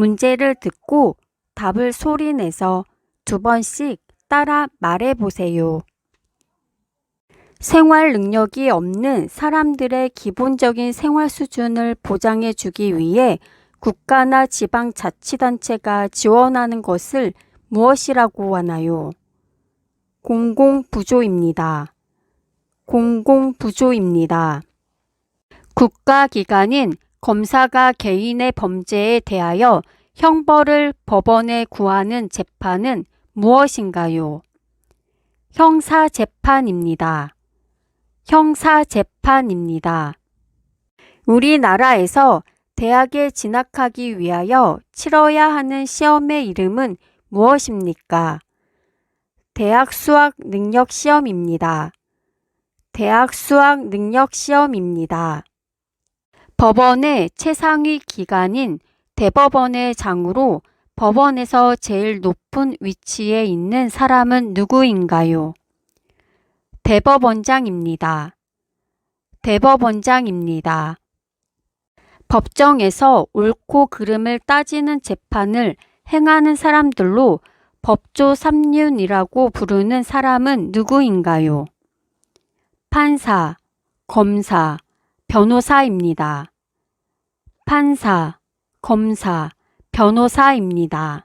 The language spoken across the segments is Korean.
문제를 듣고 답을 소리내서 두 번씩 따라 말해 보세요. 생활 능력이 없는 사람들의 기본적인 생활 수준을 보장해 주기 위해 국가나 지방 자치단체가 지원하는 것을 무엇이라고 하나요? 공공부조입니다. 공공부조입니다. 국가기관인 검사가 개인의 범죄에 대하여 형벌을 법원에 구하는 재판은 무엇인가요? 형사재판입니다. 형사재판입니다. 우리나라에서 대학에 진학하기 위하여 치러야 하는 시험의 이름은 무엇입니까? 대학 수학 능력 시험입니다. 대학 수학 능력 시험입니다. 법원의 최상위 기관인 대법원의 장으로 법원에서 제일 높은 위치에 있는 사람은 누구인가요? 대법원장입니다. 대법원장입니다. 법정에서 옳고 그름을 따지는 재판을 행하는 사람들로 법조 삼륜이라고 부르는 사람은 누구인가요? 판사, 검사, 변호사입니다. 판사, 검사, 변호사입니다.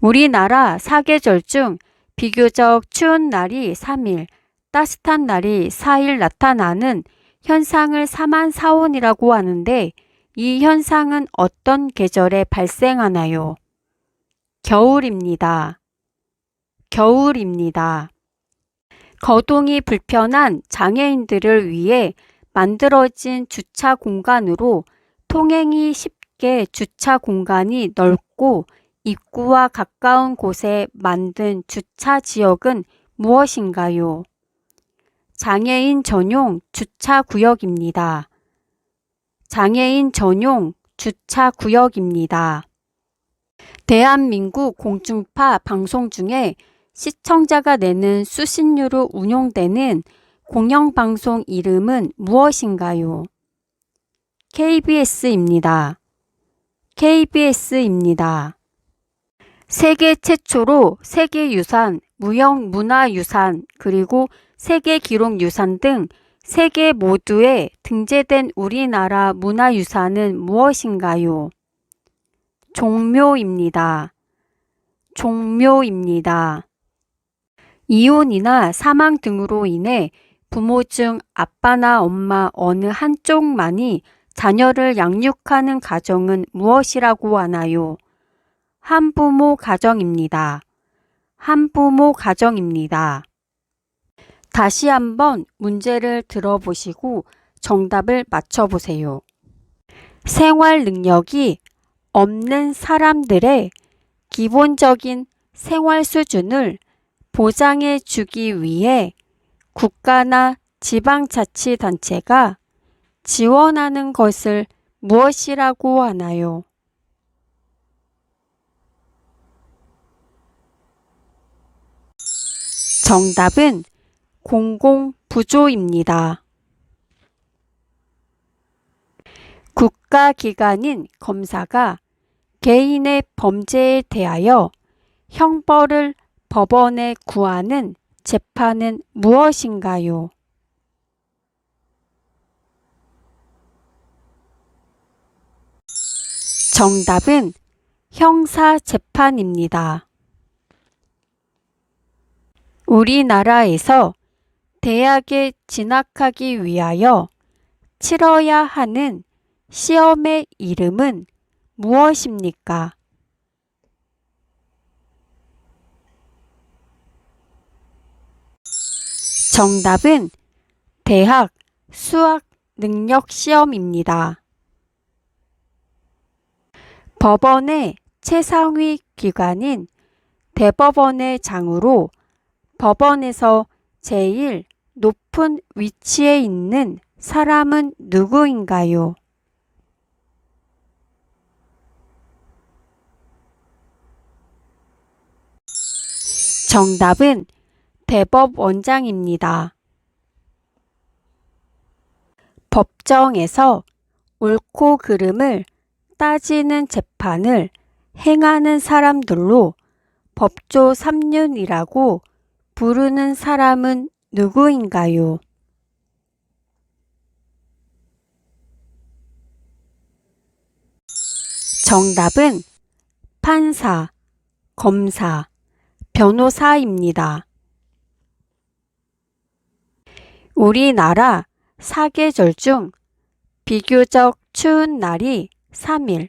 우리나라 사계절 중 비교적 추운 날이 3일, 따뜻한 날이 4일 나타나는 현상을 사만사온이라고 하는데 이 현상은 어떤 계절에 발생하나요? 겨울입니다. 겨울입니다. 거동이 불편한 장애인들을 위해 만들어진 주차 공간으로 통행이 쉽게 주차 공간이 넓고 입구와 가까운 곳에 만든 주차 지역은 무엇인가요? 장애인 전용 주차 구역입니다. 장애인 전용 주차 구역입니다. 대한민국 공중파 방송 중에 시청자가 내는 수신료로 운용되는 공영방송 이름은 무엇인가요? KBS입니다. KBS입니다. 세계 최초로 세계유산, 무형문화유산, 그리고 세계기록유산 등 세계 모두에 등재된 우리나라 문화유산은 무엇인가요? 종묘입니다. 종묘입니다. 이혼이나 사망 등으로 인해 부모 중 아빠나 엄마 어느 한쪽만이 자녀를 양육하는 가정은 무엇이라고 하나요? 한부모 가정입니다. 한부모 가정입니다. 다시 한번 문제를 들어보시고 정답을 맞춰보세요. 생활 능력이 없는 사람들의 기본적인 생활 수준을 보장해 주기 위해 국가나 지방자치단체가 지원하는 것을 무엇이라고 하나요? 정답은 공공부조입니다. 국가기관인 검사가 개인의 범죄에 대하여 형벌을 법원에 구하는 재판은 무엇인가요? 정답은 형사재판입니다. 우리나라에서 대학에 진학하기 위하여 치러야 하는 시험의 이름은 무엇입니까? 정답은 대학 수학 능력 시험입니다. 법원의 최상위 기관인 대법원의 장으로 법원에서 제일 높은 위치에 있는 사람은 누구인가요? 정답은 대법원장입니다. 법정에서 옳고 그름을 따지는 재판을 행하는 사람들로 법조 삼륜이라고 부르는 사람은 누구인가요? 정답은 판사, 검사, 변호사입니다. 우리나라 사계절 중 비교적 추운 날이 3일,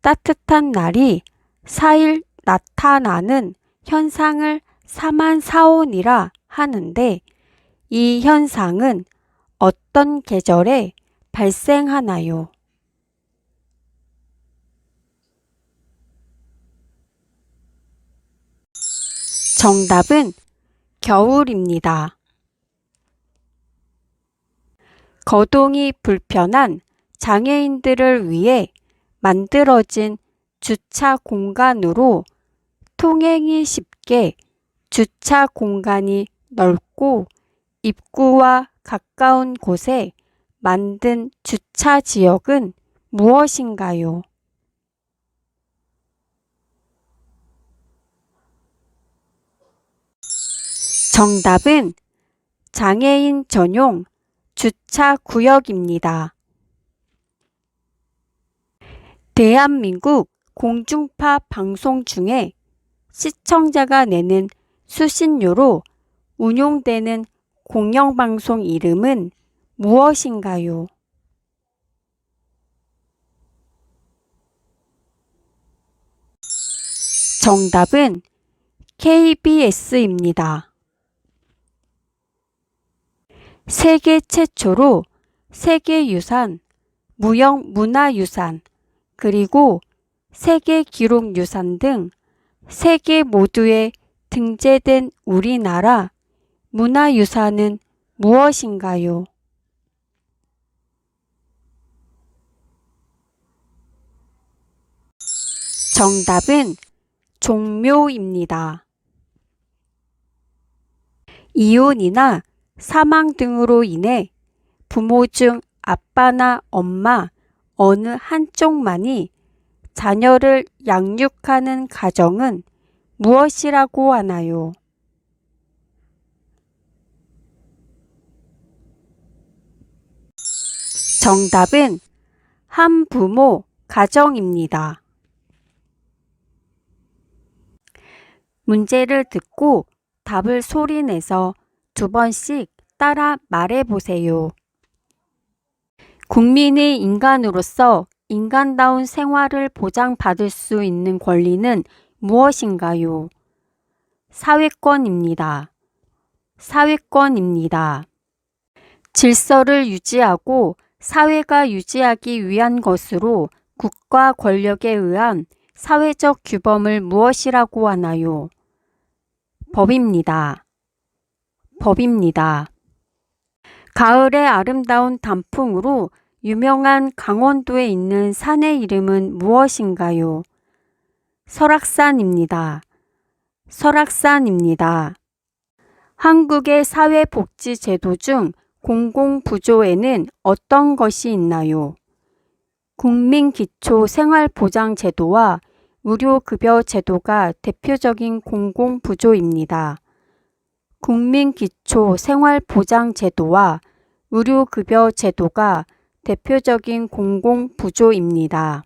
따뜻한 날이 4일 나타나는 현상을 사만사온이라 하는데 이 현상은 어떤 계절에 발생하나요? 정답은 겨울입니다. 거동이 불편한 장애인들을 위해 만들어진 주차 공간으로 통행이 쉽게 주차 공간이 넓고 입구와 가까운 곳에 만든 주차 지역은 무엇인가요? 정답은 장애인 전용 주차 구역입니다. 대한민국 공중파 방송 중에 시청자가 내는 수신료로 운용되는 공영방송 이름은 무엇인가요? 정답은 KBS입니다. 세계 최초로 세계유산, 무형문화유산, 그리고 세계 기록 유산 등 세계 모두에 등재된 우리나라 문화유산은 무엇인가요? 정답은 종묘입니다. 이혼이나 사망 등으로 인해 부모 중 아빠나 엄마 어느 한쪽만이 자녀를 양육하는 가정은 무엇이라고 하나요? 정답은 한부모 가정입니다. 문제를 듣고 답을 소리내서 두 번씩 따라 말해 보세요. 국민의 인간으로서 인간다운 생활을 보장받을 수 있는 권리는 무엇인가요? 사회권입니다. 사회권입니다. 질서를 유지하고 사회가 유지하기 위한 것으로 국가 권력에 의한 사회적 규범을 무엇이라고 하나요? 법입니다. 법입니다. 가을의 아름다운 단풍으로 유명한 강원도에 있는 산의 이름은 무엇인가요? 설악산입니다. 설악산입니다. 한국의 사회복지제도 중 공공부조에는 어떤 것이 있나요? 국민기초생활보장제도와 의료급여제도가 대표적인 공공부조입니다. 국민기초생활보장제도와 의료급여 제도가 대표적인 공공부조입니다.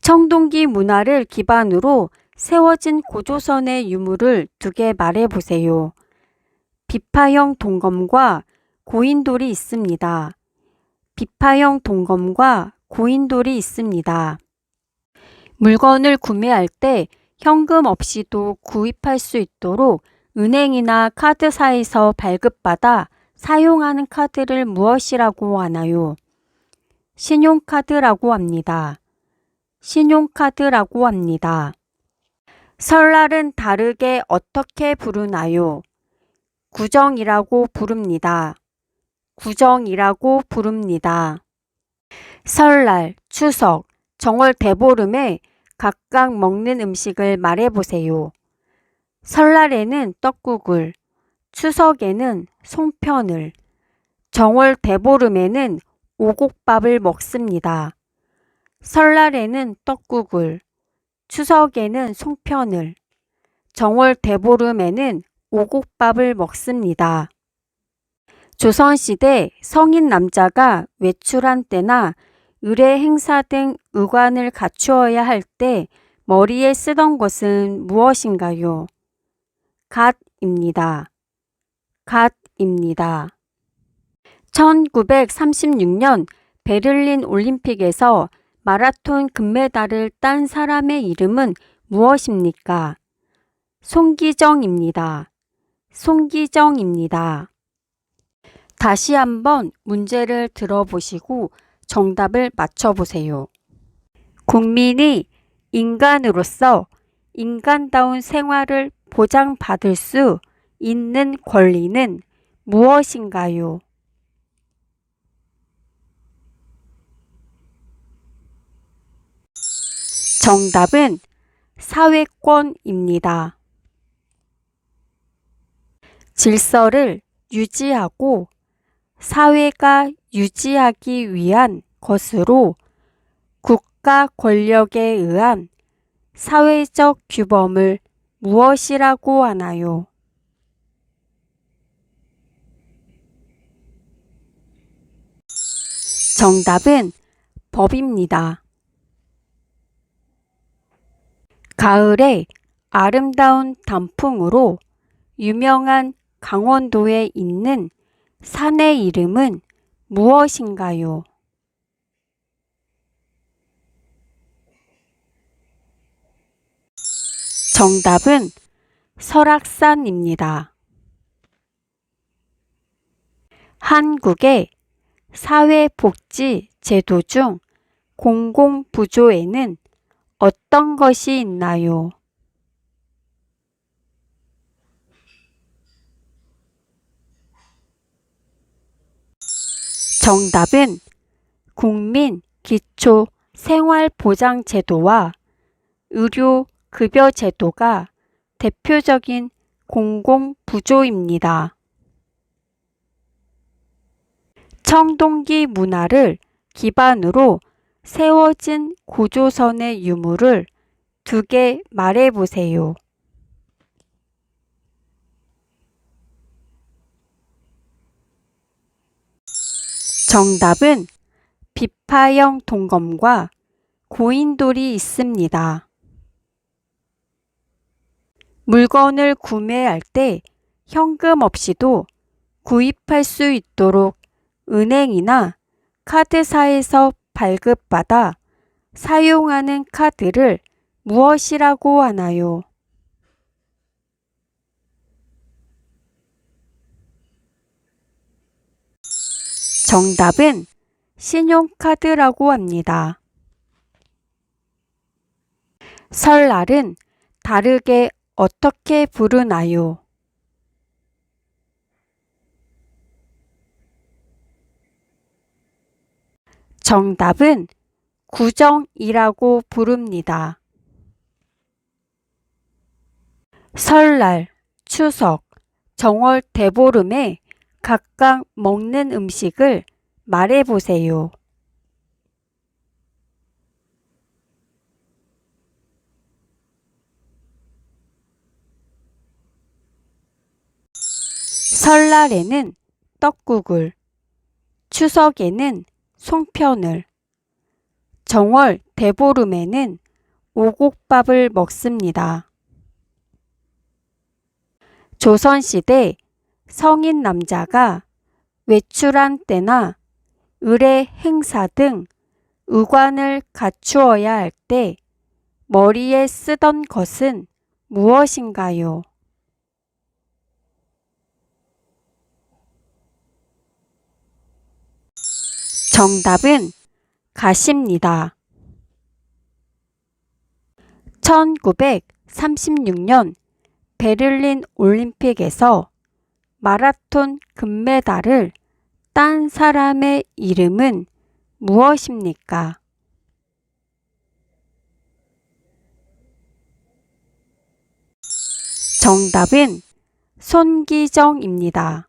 청동기 문화를 기반으로 세워진 고조선의 유물을 두 개 말해보세요. 비파형 동검과 고인돌이 있습니다. 비파형 동검과 고인돌이 있습니다. 물건을 구매할 때 현금 없이도 구입할 수 있도록 은행이나 카드사에서 발급받아 사용하는 카드를 무엇이라고 하나요? 신용카드라고 합니다. 신용카드라고 합니다. 설날은 다르게 어떻게 부르나요? 구정이라고 부릅니다. 구정이라고 부릅니다. 설날, 추석, 정월 대보름에 각각 먹는 음식을 말해보세요. 설날에는 떡국을, 추석에는 송편을, 정월 대보름에는 오곡밥을 먹습니다. 설날에는 떡국을, 추석에는 송편을, 정월 대보름에는 오곡밥을 먹습니다. 조선시대 성인 남자가 외출한 때나 의례 행사 등 의관을 갖추어야 할 때 머리에 쓰던 것은 무엇인가요? 갓입니다. 갓입니다. 1936년 베를린 올림픽에서 마라톤 금메달을 딴 사람의 이름은 무엇입니까? 송기정입니다. 송기정입니다. 다시 한번 문제를 들어보시고 정답을 맞춰보세요. 국민이 인간으로서 인간다운 생활을 보장받을 수 있는 권리는 무엇인가요? 정답은 사회권입니다. 질서를 유지하고 사회가 유지하기 위한 것으로 국가 권력에 의한 사회적 규범을 무엇이라고 하나요? 정답은 법입니다. 가을에 아름다운 단풍으로 유명한 강원도에 있는 산의 이름은 무엇인가요? 정답은 설악산입니다. 한국의 사회복지 제도 중 공공부조에는 어떤 것이 있나요? 정답은 국민 기초 생활보장제도와 의료급여제도가 대표적인 공공부조입니다. 청동기 문화를 기반으로 세워진 고조선의 유물을 두 개 말해보세요. 정답은 비파형 동검과 고인돌이 있습니다. 물건을 구매할 때 현금 없이도 구입할 수 있도록 은행이나 카드사에서 발급받아 사용하는 카드를 무엇이라고 하나요? 정답은 신용카드라고 합니다. 설날은 다르게 어떻게 부르나요? 정답은 구정이라고 부릅니다. 설날, 추석, 정월 대보름에 각각 먹는 음식을 말해보세요. 설날에는 떡국을, 추석에는 송편을, 정월 대보름에는 오곡밥을 먹습니다. 조선시대 성인 남자가 외출한 때나 의례 행사 등 의관을 갖추어야 할 때 머리에 쓰던 것은 무엇인가요? 정답은 가십니다. 1936년 베를린 올림픽에서 마라톤 금메달을 딴 사람의 이름은 무엇입니까? 정답은 손기정입니다.